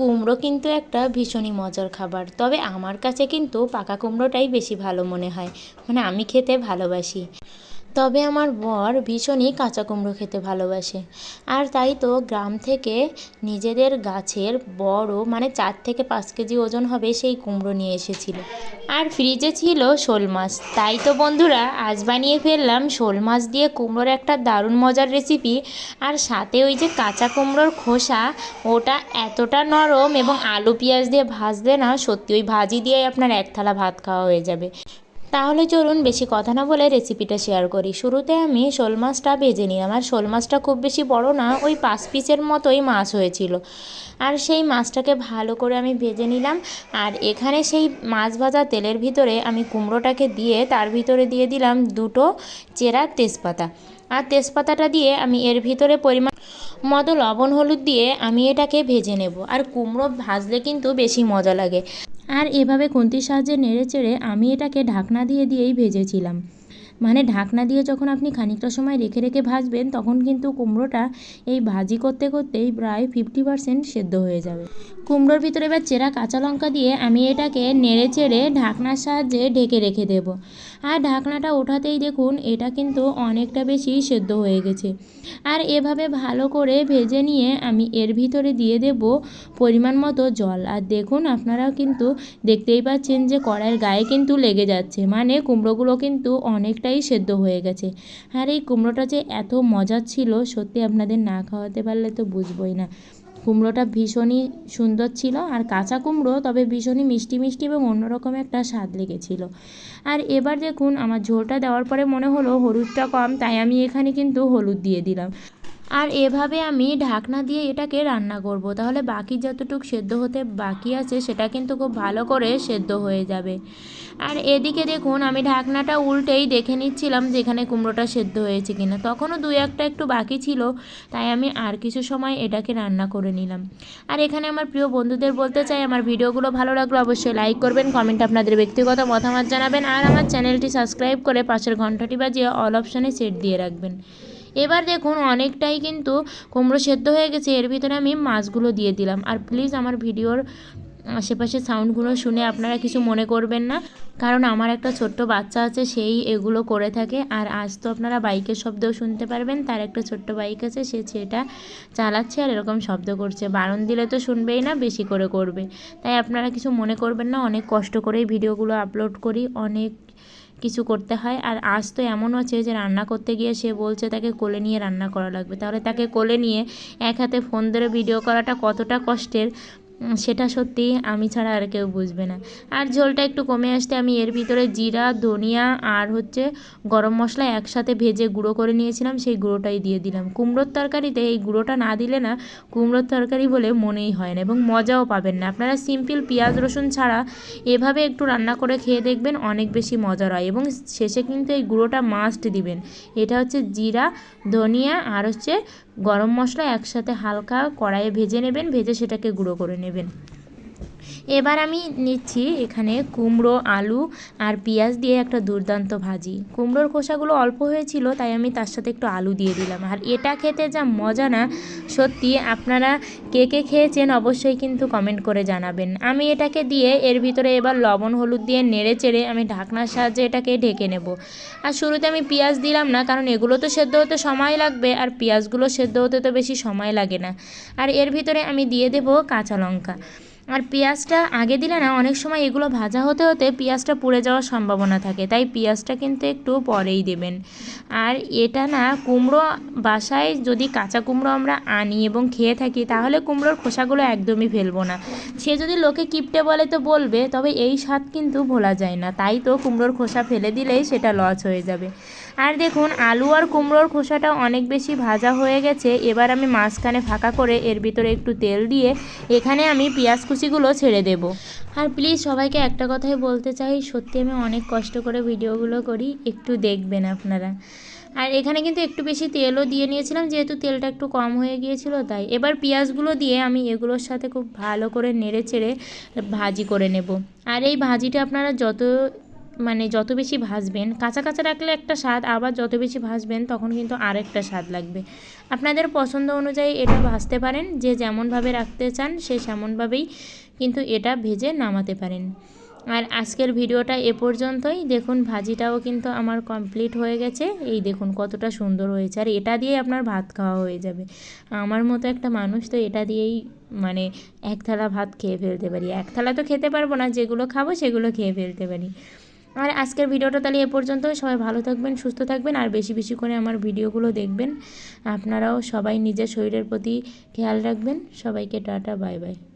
কুমড়ো কিন্তু একটা ভীষণই মজার খাবার। তবে আমার কাছে কিন্তু পাকা কুমড়োটাই বেশি ভালো মনে হয়। মানে আমি খেতে ভালোবাসি। তবে আমার বর ভীষণই কাঁচা কুমড়ো খেতে ভালোবাসে। আর তাই তো গ্রাম থেকে নিজেদের গাছের বড় মানে চার থেকে পাঁচ কেজি ওজন হবে সেই কুমড়ো নিয়ে এসেছিল। আর ফ্রিজে ছিল শোল মাছ। তাই তো বন্ধুরা, আজ বানিয়ে ফেললাম শোল মাছ দিয়ে কুমড়োর একটা দারুণ মজার রেসিপি আর সাথে ওই যে কাঁচা কুমড়োর খোসা, ওটা এতটা নরম এবং আলু পেঁয়াজ দিয়ে ভাজলে না সত্যি ওই ভাজি দিয়েই আপনার এক থালা ভাত খাওয়া হয়ে যাবে। তাহলে চলুন বেশি কথা না বলে রেসিপিটা শেয়ার করি। শুরুতে আমি শোল মাছটা ভেজে নিই আমার শোল মাছটা খুব বেশি বড় না, ওই পাঁচ পিসের মতোই মাছ হয়েছিল। আর সেই মাছটাকে ভালো করে আমি ভেজে নিলাম। আর এখানে সেই মাছ ভাজা তেলের ভিতরে আমি কুমড়োটাকে দিয়ে তার ভিতরে দিয়ে দিলাম দুটো চেরা তেজপাতা। আর তেজপাতাটা দিয়ে আমি এর ভিতরে পরিমাণ মতো লবণ, হলুদ দিয়ে আমি এটাকে ভেজে নেব। আর কুমড়ো ভাজলে কিন্তু বেশি মজা লাগে। আর এভাবে খুন্তির সাহায্যে নেড়ে চেড়ে আমি এটাকে ঢাকনা দিয়ে দিয়েই ভেজেছিলাম। মানে ঢাকনা দিয়ে যখন আপনি খানিকটা সময় রেখে রেখে ভাজবেন, তখন কিন্তু কুমড়োটা এই ভাজি করতে করতেই প্রায় ফিফটি পারসেন্ট সেদ্ধ হয়ে যাবে। কুমড়োর ভিতরে এবার চেরা কাঁচা লঙ্কা দিয়ে আমি এটাকে নেড়ে চেড়ে ঢাকনার সাহায্যে ঢেকে রেখে দেব। আর ঢাকনাটা ওঠাতেই দেখুন, এটা কিন্তু অনেকটা বেশি সেদ্ধ হয়ে গেছে। আর এভাবে ভালো করে ভেজে নিয়ে আমি এর ভিতরে দিয়ে দেব পরিমাণ মতো জল। আর দেখুন, আপনারাও কিন্তু দেখতেই পাচ্ছেন যে কড়াইয়ের গায়ে কিন্তু লেগে যাচ্ছে। মানে কুমড়োগুলো কিন্তু অনেকটাই সেদ্ধ হয়ে গেছে। আর এই কুমড়োটা যে এত মজার ছিল, সত্যি আপনাদের না খাওয়াতে পারলে তো বুঝবই না। কুমড়োটা ভীষণই সুন্দর ছিল আর কাঁচা কুমড়ো, তবে ভীষণই মিষ্টি মিষ্টি এবং অন্যরকম একটা স্বাদ লেগেছিল। আর এবার দেখুন, আমার ঝোলটা দেওয়ার পরে মনে হলো হলুদটা কম, তাই আমি এখানে কিন্তু হলুদ দিয়ে দিলাম। আর এভাবে আমি ঢাকনা দিয়ে এটাকে রান্না করব। তাহলে বাকি যতটুকু সেদ্ধ হতে বাকি আছে, সেটা কিন্তু খুব ভালো করে সেদ্ধ হয়ে যাবে। আর এদিকে দেখুন, আমি ঢাকনাটা উল্টেই দেখে নিচ্ছিলাম যেখানে কুমড়োটা সেদ্ধ হয়েছে কিনা। তখনও দুই একটা একটু বাকি ছিল, তাই আমি আর কিছু সময় এটাকে রান্না করে নিলাম। আর এখানে আমার প্রিয় বন্ধুদের বলতে চাই, আমার ভিডিওগুলো ভালো লাগল অবশ্যই লাইক করবেন, কমেন্ট আপনাদের ব্যক্তিগত মতামত জানাবেন, আর আমার চ্যানেলটি সাবস্ক্রাইব করে পাশের ঘন্টাটি বাজিয়ে অল অপশানে সেট দিয়ে রাখবেন। এবার দেখুন, অনেকটাই কিন্তু কুমড়ো সেদ্ধ হয়ে গেছে। এর ভিতরে আমি মাছগুলো দিয়ে দিলাম। আর প্লিজ আমার ভিডিওর আশেপাশে সাউন্ডগুলো শুনে আপনারা কিছু মনে করবেন না। কারণ আমার একটা ছোট্ট বাচ্চা আছে, সেই এগুলো করে থাকে। আর আজ তো আপনারা বাইকের শব্দও শুনতে পারবেন। তার একটা ছোট্ট বাইক আছে, সে সেটা চালাচ্ছে আর এরকম শব্দ করছে। বারণ দিলে তো শুনবেই না, বেশি করে করবে। তাই আপনারা কিছু মনে করবেন না। অনেক কষ্ট করেই ভিডিওগুলো আপলোড করি। অনেক কিছু করতে হয়। আর আজ তো এমন আছে যে রান্না করতে গিয়ে সে বলছে তাকে কোলে নিয়ে রান্না করা লাগবে। তাহলে তাকে কোলে নিয়ে এক হাতে ফোন ধরে ভিডিও করাটা কতটা কষ্টের? সেটা সত্যি আমি ছাড়া আর কেউ বুঝবে না। আর ঝোলটা একটু কমে আসতে আমি এর ভিতরে জিরা, ধনিয়া আর হচ্ছে গরম মশলা একসাথে ভেজে গুঁড়ো করে নিয়েছিলাম, সেই গুঁড়োটাই দিয়ে দিলাম। কুমড়োর তরকারিতে এই গুঁড়োটা না দিলে না কুমড়োর তরকারি বলে মনেই হয় না এবং মজাও পাবেন না। আপনারা সিম্পল পেঁয়াজ, রসুন ছাড়া এভাবে একটু রান্না করে খেয়ে দেখবেন অনেক বেশি মজার হয় এবং শেষে কিন্তু এই গুঁড়োটা মাস্ট দিবেন। এটা হচ্ছে জিরা, ধনিয়া আর হচ্ছে গরম মশলা একসাথে হালকা কড়াইয়ে ভেজে নেবেন ভেজে সেটাকে গুঁড়ো করে নেবেন। এবার আমি নিচ্ছি এখানে কুমড়ো, আলু আর পেঁয়াজ দিয়ে একটা দুর্দান্ত ভাজি। কুমড়োর খোসাগুলো অল্প হয়েছিল, তাই আমি তার সাথে একটু আলু দিয়ে দিলাম। আর এটা খেতে যা মজা না, সত্যি আপনারা কে কে খেয়েছেন অবশ্যই কিন্তু কমেন্ট করে জানাবেন। আমি এটাকে দিয়ে এর ভিতরে এবার লবণ, হলুদ দিয়ে নেড়ে চেড়ে আমি ঢাকনার সাহায্যে এটাকে ঢেকে নেব। আর শুরুতে আমি পেঁয়াজ দিলাম না, কারণ এগুলো তো সেদ্ধ হতে সময় লাগবে, আর পেঁয়াজগুলো সেদ্ধ হতে তো বেশি সময় লাগে না। আর এর ভিতরে আমি দিয়ে দেবো কাঁচা লঙ্কা। আর পেঁয়াজটা আগে দিলে না, অনেক সময় এগুলো ভাজা হতে হতে পেঁয়াজটা পুড়ে যাওয়ার সম্ভাবনা থাকে, তাই পেঁয়াজটা কিন্তু একটু পরেই দেবেন। আর এটা না, কুমড়ো বাসায় যদি কাঁচা কুমড়ো আমরা আনি এবং খেয়ে থাকি, তাহলে কুমড়োর খোসাগুলো একদমই ফেলব না। সে যদি লোকে কিপটে বলে তো বলবে, তবে এই স্বাদ কিন্তু ভোলা যায় না, তাই তো কুমড়োর খোসা ফেলে দিলেই সেটা লস হয়ে যাবে। আর দেখুন, আলু আর কুমড়োর খোসাটা অনেক বেশি ভাজা হয়ে গেছে। এবার আমি মাঝখানে ফাঁকা করে এর ভিতরে একটু তেল দিয়ে এখানে আমি পেঁয়াজ কুচিগুলো ছেড়ে দেব। আর প্লিজ সবাইকে একটা কথাই বলতে চাই, সত্যি আমি অনেক কষ্ট করে ভিডিওগুলো করি, একটু দেখবেন আপনারা। আর এখানে কিন্তু একটু বেশি তেলও দিয়ে নিয়েছিলাম, যেহেতু তেলটা একটু কম হয়ে গিয়েছিল, তাই এবার পেঁয়াজগুলো দিয়ে আমি এগুলোর সাথে খুব ভালো করে নেড়ে চেড়ে ভাজি করে নেব। আর এই ভাজিটা আপনারা যত মানে যত বেশি ভাজবেন, কাঁচা কাঁচা রাখলে একটা স্বাদ, আবার যত বেশি ভাজবেন তখন কিন্তু আরেকটা স্বাদ লাগবে। আপনাদের পছন্দ অনুযায়ী এটা ভাজতে পারেন, যে যেমনভাবে রাখতে চান সে সেমনভাবেই কিন্তু এটা ভেজে নামাতে পারেন। আর আজকের ভিডিওটা এ পর্যন্তই। দেখুন, ভাজিটাও কিন্তু আমার কমপ্লিট হয়ে গেছে। এই দেখুন কতটা সুন্দর হয়েছে। আর এটা দিয়ে আপনার ভাত খাওয়া হয়ে যাবে। আমার মতো একটা মানুষ তো এটা দিয়েই মানে এক থালা ভাত খেয়ে ফেলতে পারি। এক থালা তো খেতে পারব না, যেগুলো খাব সেগুলো খেয়ে ফেলতে পারি। আর আজকের ভিডিওটা তাহলে এ পর্যন্ত সবাই ভালো থাকবেন, সুস্থ থাকবেন, আর বেশি বেশি করে আমার ভিডিওগুলো দেখবেন। আপনারাও সবাই নিজের শরীরের প্রতি খেয়াল রাখবেন। সবাইকে টাটা, বাই বাই।